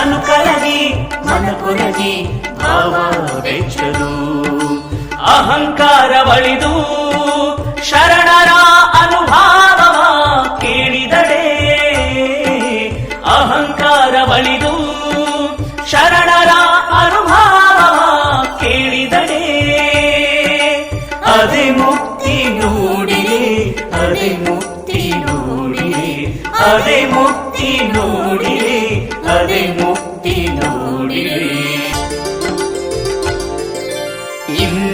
ತನು ಕರಗಿ ಮನ ಕೊರಗಿ ಭಾವ ಬೆಚ್ಚದು ಅಹಂಕಾರ ಬಳಿದು ಶರಣರ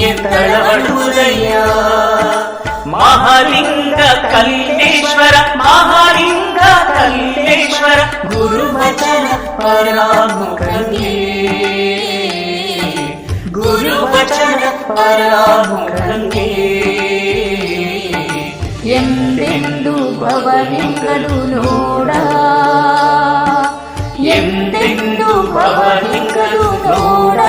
ಎತ್ತಳವಡುವುದಯ್ಯ ಮಹಾಲಿಂಗ ಕಲ್ಲೇಶ್ವರ ಮಹಾಲಿಂಗ ಕಲ್ಲೇಶ್ವರ ಗುರುವಚನ ಪರಾಮುಖಂಗೆ ಗುರುವಚನ ಪರಾಮುಖಂಗೆ ಎಂದೆಂದು ಭವಲಿಂಗಲು ನೋಡ ಎಂದೆಂದು ಭವಲಿಂಗಲು ನೋಡ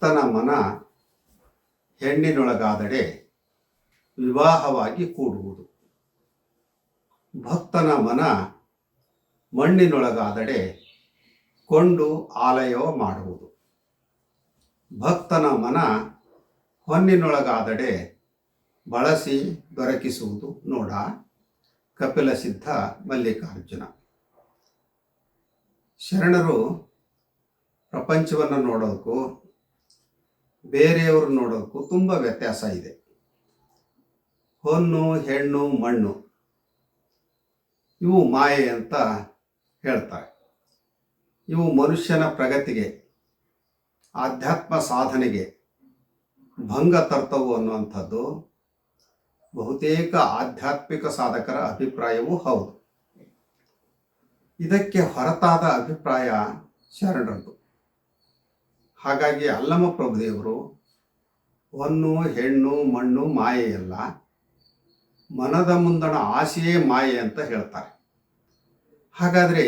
ಭಕ್ತನ ಮನ ಹೆಣ್ಣಿನೊಳಗಾದಡೆ ವಿವಾಹವಾಗಿ ಕೂಡುವುದು. ಭಕ್ತನ ಮನ ಮಣ್ಣಿನೊಳಗಾದಡೆ ಕೊಂಡು ಆಲಯವ ಮಾಡುವುದು. ಭಕ್ತನ ಮನ ಹೊನ್ನಿನೊಳಗಾದಡೆ ಬಳಸಿ ದೊರಕಿಸುವುದು ನೋಡ. ಕಪಿಲ ಸಿದ್ಧ ಮಲ್ಲಿಕಾರ್ಜುನ. ಶರಣರು ಪ್ರಪಂಚವನ್ನು ನೋಡೋದಕ್ಕೂ ಬೇರೆಯವರು ನೋಡೋದಕ್ಕೂ ತುಂಬ ವ್ಯತ್ಯಾಸ ಇದೆ. ಹೊನ್ನು, ಹೆಣ್ಣು, ಮಣ್ಣು ಇವು ಮಾಯೆ ಅಂತ ಹೇಳ್ತಾರೆ. ಇವು ಮನುಷ್ಯನ ಪ್ರಗತಿಗೆ, ಆಧ್ಯಾತ್ಮ ಸಾಧನೆಗೆ ಭಂಗ ತರ್ತವು ಅನ್ನುವಂಥದ್ದು ಬಹುತೇಕ ಆಧ್ಯಾತ್ಮಿಕ ಸಾಧಕರ ಅಭಿಪ್ರಾಯವೂ ಹೌದು. ಇದಕ್ಕೆ ಹೊರತಾದ ಅಭಿಪ್ರಾಯ ಶರಣರದ್ದು. ಹಾಗಾಗಿ ಅಲ್ಲಮ ಪ್ರಭುದೇವರು, ಹೊನ್ನು, ಹೆಣ್ಣು, ಮಣ್ಣು ಮಾಯೆಯಲ್ಲ ಮನದ ಮುಂದಣ ಆಸೆಯೇ ಮಾಯೆ ಅಂತ ಹೇಳ್ತಾರೆ. ಹಾಗಾದರೆ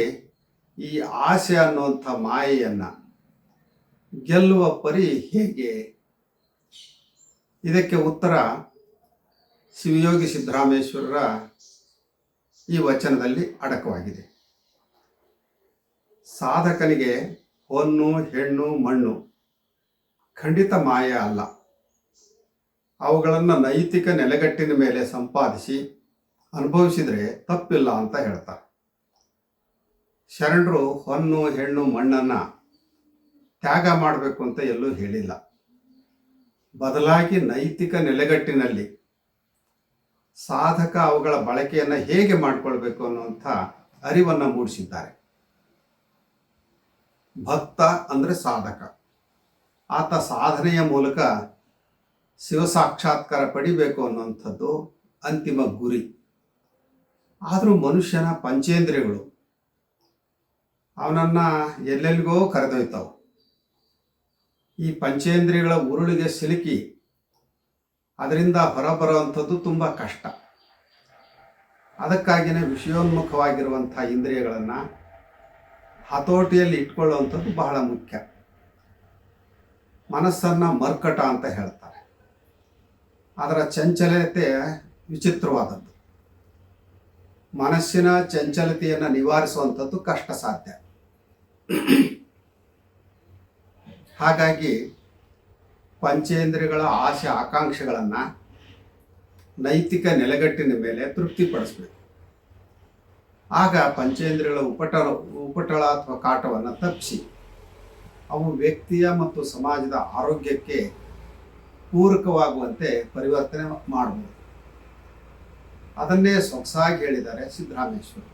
ಈ ಆಸೆ ಅನ್ನುವಂಥ ಮಾಯೆಯನ್ನು ಗೆಲ್ಲುವ ಪರಿ ಹೇಗೆ? ಇದಕ್ಕೆ ಉತ್ತರ ಶಿವಯೋಗಿ ಸಿದ್ದರಾಮೇಶ್ವರರ ಈ ವಚನದಲ್ಲಿ ಅಡಕವಾಗಿದೆ. ಸಾಧಕನಿಗೆ ಹೊನ್ನು ಹೆಣ್ಣು, ಮಣ್ಣು. ಖಂಡಿತ ಮಾಯ ಅಲ್ಲ. ಅವುಗಳನ್ನು ನೈತಿಕ ನೆಲೆಗಟ್ಟಿನ ಮೇಲೆ ಸಂಪಾದಿಸಿ ಅನುಭವಿಸಿದರೆ ತಪ್ಪಿಲ್ಲ ಅಂತ ಹೇಳ್ತಾರೆ. ಶರಣರು ಹೊನ್ನು, ಹೆಣ್ಣು, ಮಣ್ಣನ್ನು ತ್ಯಾಗ ಮಾಡಬೇಕು ಅಂತ ಎಲ್ಲೂ ಹೇಳಿಲ್ಲ. ಬದಲಾಗಿ ನೈತಿಕ ನೆಲೆಗಟ್ಟಿನಲ್ಲಿ ಸಾಧಕ ಅವುಗಳ ಬಳಕೆಯನ್ನು ಹೇಗೆ ಮಾಡಿಕೊಳ್ಬೇಕು ಅನ್ನುವಂಥ ಅರಿವನ್ನು ಮೂಡಿಸಿದ್ದಾರೆ. ಭಕ್ತ ಅಂದರೆ ಸಾಧಕ. ಆತ ಸಾಧನೆಯ ಮೂಲಕ ಶಿವ ಸಾಕ್ಷಾತ್ಕಾರ ಪಡಿಬೇಕು ಅನ್ನುವಂಥದ್ದು ಅಂತಿಮ ಗುರಿ. ಆದರೂ ಮನುಷ್ಯನ ಪಂಚೇಂದ್ರಿಯಗಳು ಅವನನ್ನು ಎಲ್ಲೆಲ್ಲಿಗೋ ಕರೆದೊಯ್ತಾವೆ. ಈ ಪಂಚೇಂದ್ರಿಯಗಳ ಉರುಳಿಗೆ ಸಿಲುಕಿ ಅದರಿಂದ ಹೊರಬರುವಂಥದ್ದು ತುಂಬ ಕಷ್ಟ. ಅದಕ್ಕಾಗಿಯೇ ವಿಷಯೋನ್ಮುಖವಾಗಿರುವಂಥ ಇಂದ್ರಿಯಗಳನ್ನು ಹತೋಟಿಯಲ್ಲಿ ಇಟ್ಕೊಳ್ಳುವಂಥದ್ದು ಬಹಳ ಮುಖ್ಯ. ಮನಸ್ಸನ್ನು ಮರ್ಕಟ ಅಂತ ಹೇಳ್ತಾರೆ. ಅದರ ಚಂಚಲತೆ ವಿಚಿತ್ರವಾದದ್ದು. ಮನಸ್ಸಿನ ಚಂಚಲತೆಯನ್ನು ನಿವಾರಿಸುವಂಥದ್ದು ಕಷ್ಟ ಸಾಧ್ಯ. ಹಾಗಾಗಿ ಪಂಚೇಂದ್ರಿಯಗಳ ಆಸೆ ಆಕಾಂಕ್ಷೆಗಳನ್ನು ನೈತಿಕ ನೆಲೆಗಟ್ಟಿನ ಮೇಲೆ ತೃಪ್ತಿಪಡಿಸ್ಬೇಕು. ಆಗ ಪಂಚೇಂದ್ರಿಯಗಳ ಉಪಟಳ ಉಪಟಳ ಅಥವಾ ಕಾಟವನ್ನು ತಪ್ಪಿಸಿ. ಅವು ವ್ಯಕ್ತಿಯ ಮತ್ತು ಸಮಾಜದ ಆರೋಗ್ಯಕ್ಕೆ ಪೂರಕವಾಗುವಂತೆ ಪರಿವರ್ತನೆ ಮಾಡಬಹುದು ಅದನ್ನೇ ಸೊಗಸಾಗಿ ಹೇಳಿದ್ದಾರೆ ಸಿದ್ದರಾಮೇಶ್ವರ.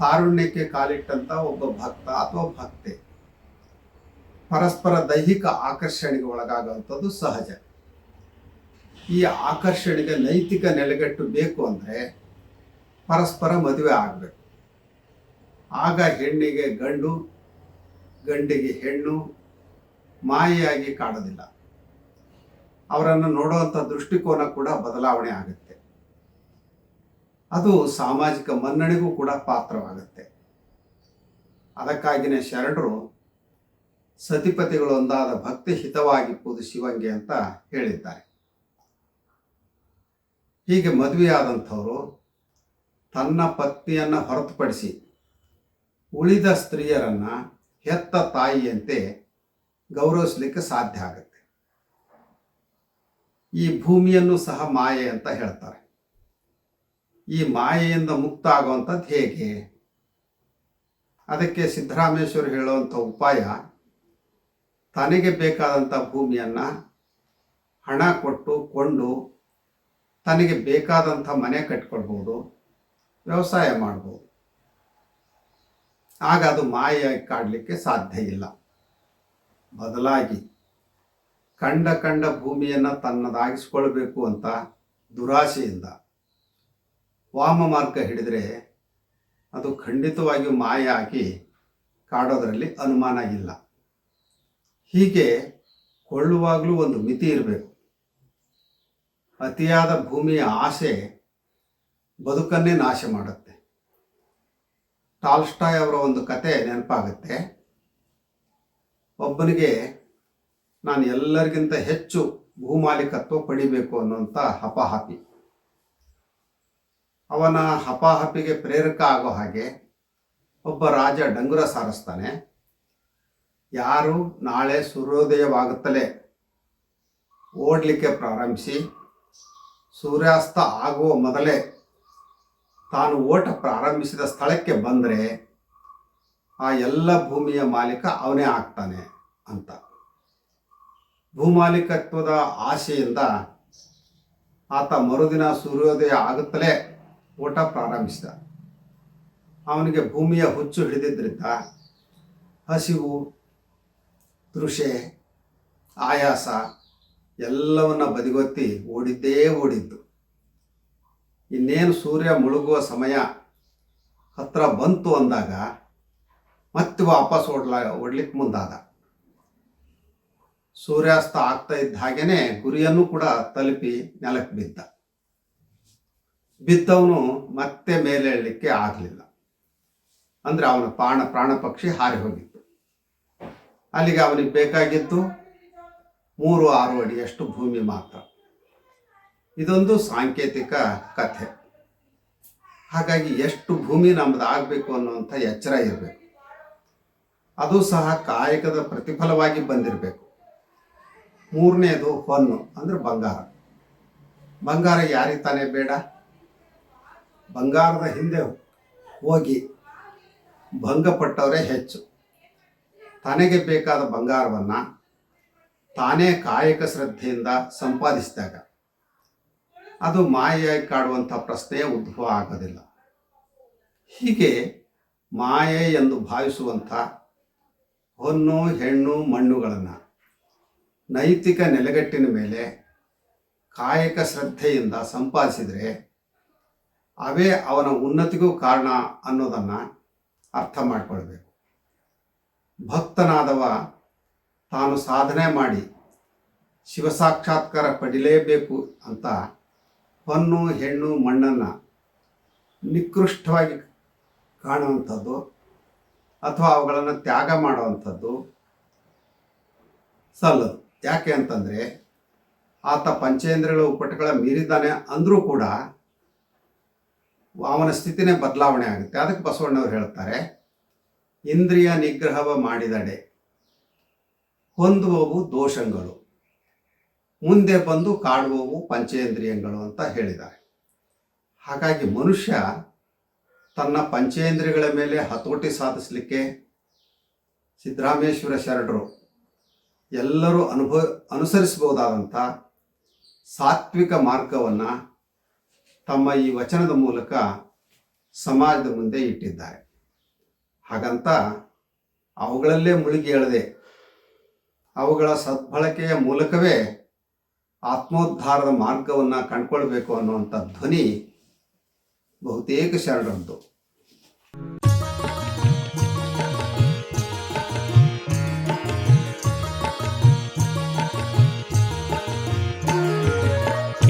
ತಾರುಣ್ಯಕ್ಕೆ ಕಾಲಿಟ್ಟಂಥ ಒಬ್ಬ ಭಕ್ತ ಅಥವಾ ಭಕ್ತೆ. ಪರಸ್ಪರ ದೈಹಿಕ ಆಕರ್ಷಣೆಗೆ ಒಳಗಾಗುವಂಥದ್ದು ಸಹಜ. ಈ ಆಕರ್ಷಣೆಗೆ ನೈತಿಕ ನೆಲೆಗಟ್ಟು ಬೇಕು ಅಂದರೆ ಪರಸ್ಪರ ಮದುವೆ ಆಗಬೇಕು. ಆಗ ಹೆಣ್ಣಿಗೆ ಗಂಡು, ಗಂಡಿಗೆ ಹೆಣ್ಣು ಮಾಯಿಯಾಗಿ ಕಾಡೋದಿಲ್ಲ. ಅವರನ್ನು ನೋಡುವಂಥ ದೃಷ್ಟಿಕೋನ ಕೂಡ ಬದಲಾವಣೆ ಆಗುತ್ತೆ. ಅದು ಸಾಮಾಜಿಕ ಮನ್ನಣೆಗೂ ಕೂಡ ಪಾತ್ರವಾಗುತ್ತೆ. ಅದಕ್ಕಾಗಿನೇ ಶರಣರು ಸತಿಪತಿಗಳೊಂದಾದ ಭಕ್ತಿ ಹಿತವಾಗಿಪ್ಪುದು ಶಿವಂಗೆ ಅಂತ ಹೇಳಿದ್ದಾರೆ. ಹೀಗೆ ಮದುವೆಯಾದಂಥವರು ತನ್ನ ಪತ್ನಿಯನ್ನು ಹೊರತುಪಡಿಸಿ ಉಳಿದ ಸ್ತ್ರೀಯರನ್ನು ಹೆತ್ತ ತಾಯಿಯಂತೆ ಗೌರವಿಸಲಿಕ್ಕೆ ಸಾಧ್ಯ ಆಗುತ್ತೆ. ಈ ಭೂಮಿಯನ್ನು ಸಹ ಮಾಯೆ ಅಂತ ಹೇಳ್ತಾರೆ. ಈ ಮಾಯೆಯಿಂದ ಮುಕ್ತ ಆಗುವಂಥದ್ದು ಹೇಗೆ? ಅದಕ್ಕೆ ಸಿದ್ದರಾಮೇಶ್ವರ್ ಹೇಳುವಂಥ ಉಪಾಯ, ತನಗೆ ಬೇಕಾದಂಥ ಭೂಮಿಯನ್ನು ಹಣ ಕೊಟ್ಟು ಕೊಂಡು ತನಗೆ ಬೇಕಾದಂಥ ಮನೆ ಕಟ್ಕೊಳ್ಬೋದು. ವ್ಯವಸಾಯ ಮಾಡ್ಬೋದು. ಆಗ ಅದು ಮಾಯೆಯಾಗಿ ಕಾಡಲಿಕ್ಕೆ ಸಾಧ್ಯ ಇಲ್ಲ. ಬದಲಾಗಿ ಕಂಡ ಕಂಡ ಭೂಮಿಯನ್ನು ತನ್ನದಾಗಿಸ್ಕೊಳ್ಬೇಕು ಅಂತ ದುರಾಸೆಯಿಂದ ವಾಮ ಮಾರ್ಗ ಹಿಡಿದರೆ ಅದು ಖಂಡಿತವಾಗಿಯೂ ಮಾಯ ಹಾಕಿ ಕಾಡೋದರಲ್ಲಿ ಅನುಮಾನ ಇಲ್ಲ. ಹೀಗೆ ಕೊಳ್ಳುವಾಗಲೂ ಒಂದು ಮಿತಿ ಇರಬೇಕು. ಅತಿಯಾದ ಭೂಮಿಯ ಆಸೆ ಬದುಕನ್ನೇ ನಾಶ ಮಾಡುತ್ತೆ. ಟಾಲ್ಸ್ಟಾಯ್ ಅವರ ಒಂದು ಕತೆ ನೆನಪಾಗುತ್ತೆ. ಒಬ್ಬನಿಗೆ ನಾನು ಎಲ್ಲರಿಗಿಂತ ಹೆಚ್ಚು ಭೂಮಾಲೀಕತ್ವ ಪಡಿಬೇಕು ಅನ್ನುವಂಥ ಹಪಾಹಪಿ. ಅವನ ಹಪಾಹಪಿಗೆ ಪ್ರೇರಕ ಆಗೋ ಹಾಗೆ ಒಬ್ಬ ರಾಜ ಡಂಗುರ ಸಾರಿಸ್ತಾನೆ. ಯಾರು ನಾಳೆ ಸೂರ್ಯೋದಯವಾಗುತ್ತಲೇ ಓಡಲಿಕ್ಕೆ ಪ್ರಾರಂಭಿಸಿ, ಸೂರ್ಯಾಸ್ತ ಆಗುವ ಮೊದಲೇ ತಾನು ಓಟ ಪ್ರಾರಂಭಿಸಿದ ಸ್ಥಳಕ್ಕೆ ಬಂದರೆ ಆ ಎಲ್ಲ ಭೂಮಿಯ ಮಾಲೀಕ ಅವನೇ ಆಗ್ತಾನೆ ಅಂತ. ಭೂಮಾಲೀಕತ್ವದ ಆಸೆಯಿಂದ ಆತ ಮರುದಿನ ಸೂರ್ಯೋದಯ ಆಗುತ್ತಲೇ ಓಟ ಪ್ರಾರಂಭಿಸಿದ. ಅವನಿಗೆ ಭೂಮಿಯ ಹುಚ್ಚು ಹಿಡಿದಿದ್ದರಿಂದ ಹಸಿವು, ತೃಷೆ, ಆಯಾಸ ಎಲ್ಲವನ್ನ ಬದಿಗೊತ್ತಿ ಓಡಿದ್ದೇ ಓಡಿದ್ದು. ಇನ್ನೇನು ಸೂರ್ಯ ಮುಳುಗುವ ಸಮಯ ಹತ್ರ ಬಂತು ಅಂದಾಗ ಮತ್ತೆ ವಾಪಸ್ ಓಡ್ಲ ಓಡ್ಲಿಕ್ಕೆ ಮುಂದಾದ. ಸೂರ್ಯಾಸ್ತ ಆಗ್ತಾ ಇದ್ದ ಹಾಗೇನೆ ಗುರಿಯನ್ನು ಕೂಡ ತಲುಪಿ ನೆಲಕ್ಕೆ ಬಿದ್ದ. ಬಿದ್ದವನು ಮತ್ತೆ ಮೇಲೇಳಲಿಕ್ಕೆ ಆಗಲಿಲ್ಲ. ಅಂದರೆ ಅವನ ಪ್ರಾಣ ಪ್ರಾಣ ಪಕ್ಷಿ ಹಾರಿ ಹೋಗಿತ್ತು. ಅಲ್ಲಿಗೆ ಅವನಿಗೆ ಬೇಕಾಗಿದ್ದು ಮೂರು ಆರು ಅಡಿಯಷ್ಟು ಭೂಮಿ ಮಾತ್ರ. ಇದೊಂದು ಸಾಂಕೇತಿಕ ಕಥೆ. ಹಾಗಾಗಿ ಎಷ್ಟು ಭೂಮಿ ನಮ್ದು ಆಗಬೇಕು ಅನ್ನುವಂಥ ಎಚ್ಚರ ಇರಬೇಕು. ಅದು ಸಹ ಕಾಯಕದ ಪ್ರತಿಫಲವಾಗಿ ಬಂದಿರಬೇಕು. ಮೂರನೇದು ಹೊನ್ನು ಅಂದರೆ ಬಂಗಾರ. ಬಂಗಾರ ಯಾರಿಗೆ ತಾನೇ ಬೇಡ? ಬಂಗಾರದ ಹಿಂದೆ ಹೋಗಿ ಭಂಗಪಟ್ಟವರೇ ಹೆಚ್ಚು. ತನಗೆ ಬೇಕಾದ ಬಂಗಾರವನ್ನು ತಾನೇ ಕಾಯಕ ಶ್ರದ್ಧೆಯಿಂದ ಸಂಪಾದಿಸಿದಾಗ ಅದು ಮಾಯೆಯಾಗಿ ಕಾಡುವಂಥ ಪ್ರಶ್ನೆಯೇ ಉದ್ಭವ ಆಗೋದಿಲ್ಲ. ಹೀಗೆ ಮಾಯೆ ಎಂದು ಭಾವಿಸುವಂಥ ಹೊನ್ನು, ಹೆಣ್ಣು, ಮಣ್ಣುಗಳನ್ನು ನೈತಿಕ ನೆಲೆಗಟ್ಟಿನ ಮೇಲೆ ಕಾಯಕ ಶ್ರದ್ಧೆಯಿಂದ ಸಂಪಾದಿಸಿದರೆ ಅವೇ ಅವನ ಉನ್ನತಿಗೂ ಕಾರಣ ಅನ್ನೋದನ್ನು ಅರ್ಥ ಮಾಡಿಕೊಳ್ಬೇಕು. ಭಕ್ತನಾದವ ತಾನು ಸಾಧನೆ ಮಾಡಿ ಶಿವ ಸಾಕ್ಷಾತ್ಕಾರ ಪಡಿಲೇಬೇಕು ಅಂತ ಹೊನ್ನು ಹೆಣ್ಣು, ಮಣ್ಣನ್ನು ನಿಕೃಷ್ಟವಾಗಿ ಕಾಣುವಂಥದ್ದು ಅಥವಾ ಅವುಗಳನ್ನು ತ್ಯಾಗ ಮಾಡುವಂಥದ್ದು ಸಲ್ಲದು. ಯಾಕೆ ಅಂತಂದರೆ ಆತ ಪಂಚೇಂದ್ರಿಯಗಳ ಉಪಟಗಳ ಮೀರಿದ್ದಾನೆ ಅಂದರೂ ಕೂಡ ಅವನ ಸ್ಥಿತಿನೇ ಬದಲಾವಣೆ ಆಗುತ್ತೆ. ಅದಕ್ಕೆ ಬಸವಣ್ಣವ್ರು ಹೇಳ್ತಾರೆ, ಇಂದ್ರಿಯ ನಿಗ್ರಹವ ಮಾಡಿದಡೆ, ಹೊಂದುವವು ದೋಷಗಳು. ಮುಂದೆ ಬಂದು ಕಾಡುವವು ಪಂಚೇಂದ್ರಿಯಗಳು ಅಂತ ಹೇಳಿದ್ದಾರೆ. ಹಾಗಾಗಿ ಮನುಷ್ಯ ತನ್ನ ಪಂಚೇಂದ್ರಿಯಗಳ ಮೇಲೆ ಹತೋಟಿ ಸಾಧಿಸಲಿಕ್ಕೆ ಸಿದ್ದರಾಮೇಶ್ವರ ಶರಣರು ಎಲ್ಲರೂ ಅನುಭವ, ಅನುಸರಿಸಬಹುದಾದಂಥ ಸಾತ್ವಿಕ ಮಾರ್ಗವನ್ನು ತಮ್ಮ ಈ ವಚನದ ಮೂಲಕ ಸಮಾಜದ ಮುಂದೆ ಇಟ್ಟಿದ್ದಾರೆ. ಹಾಗಂತ ಅವುಗಳಲ್ಲೇ ಮುಳುಗಿ ಹೇಳದೆ ಅವುಗಳ ಸದ್ಬಳಕೆಯ ಮೂಲಕವೇ ಆತ್ಮೋದ್ಧಾರದ ಮಾರ್ಗವನ್ನು ಕಂಡುಕೊಳ್ಬೇಕು ಅನ್ನುವಂಥ ಧ್ವನಿ ಬಹುತೇಕ ಶರಣರದ್ದು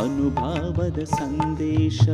ಅನುಭಾವದ ಸಂದೇಶ.